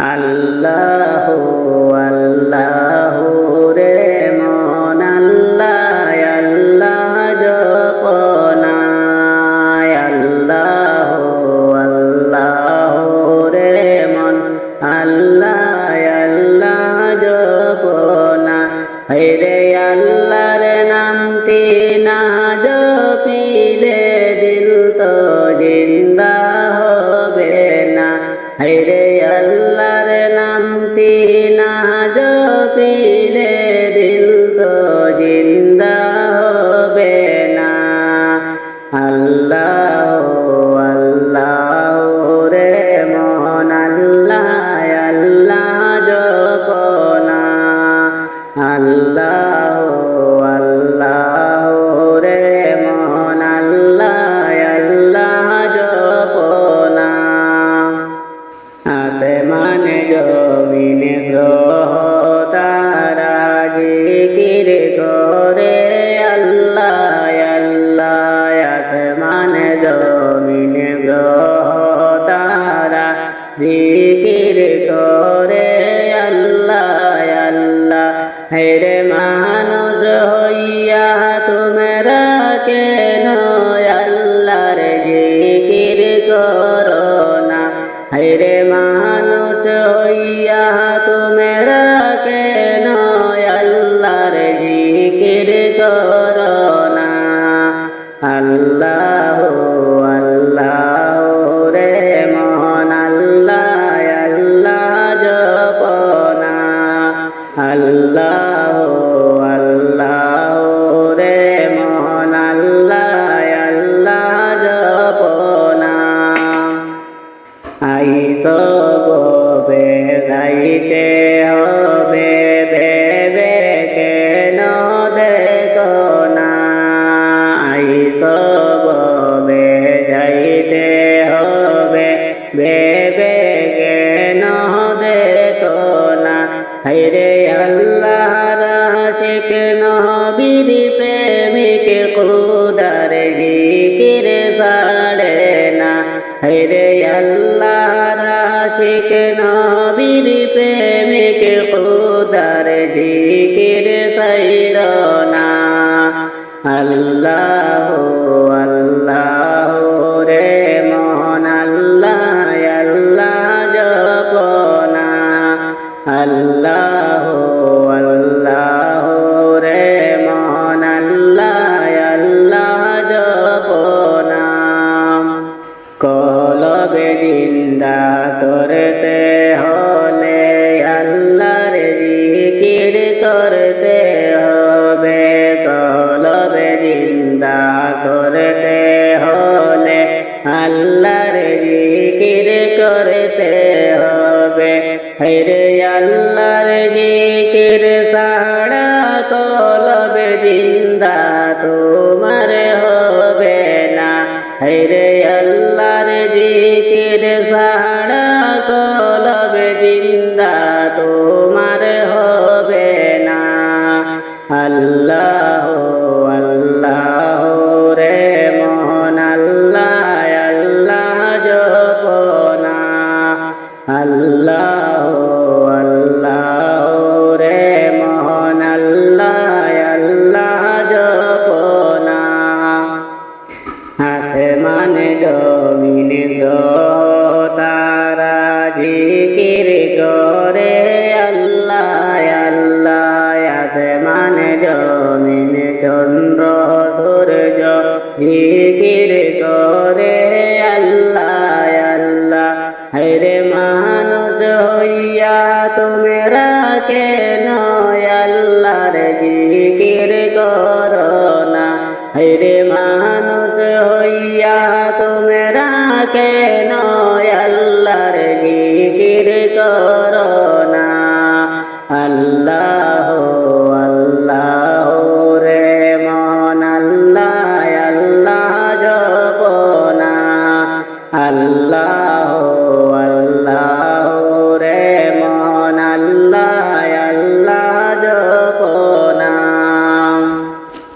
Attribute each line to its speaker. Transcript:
Speaker 1: আল্লাহ আল্লাহ রে মন আল্লাহ আল্লাহ জপনায় আল্লাহ আল্লাহ রে মন আল্লাহ আল্লাহ জপনা। রে আল্লাহর নামটি না জপিলে দিল তো জিন্দা হবে না। রে জিকির করে আল্লাহ আল্লাহ আসমানে, জমিনে, গ্রহ, তারা জিকির করে। আল্লাহ আল্লাহ, হেরে মানুষ হইয়া তোমরা কেন আল্লাহর জিকির করো না? হেরে মানুষ হইয়া তোমরা আইস ববে যাইতে হবে, ভেবে কেন দেখো না? আইস ববে যাইতে হবে, ভেবে কেন দেখো না? হাইরে আল্লাহ রাশিক নবীর প্রেমিক কুদার জিকির সাড়ে না। হেরে আল্লাহ আল্লাহ আল্লাহ রে মন আল্লাহ আল্লাহ জপনা। আল্লাহ আল্লাহর জিকির করতে হবে। হরে আল্লাহর জিকির সাড়া কলবে জিন্দা তোমার চন্দ্র সূর্য জিকির করে আল্লাহ আল্লাহ। হেরে মানুষ হইয়া তোমরা কেন আল্লাহর জিকির করো না। হেরে মানুষ হইয়া তোমরা কেন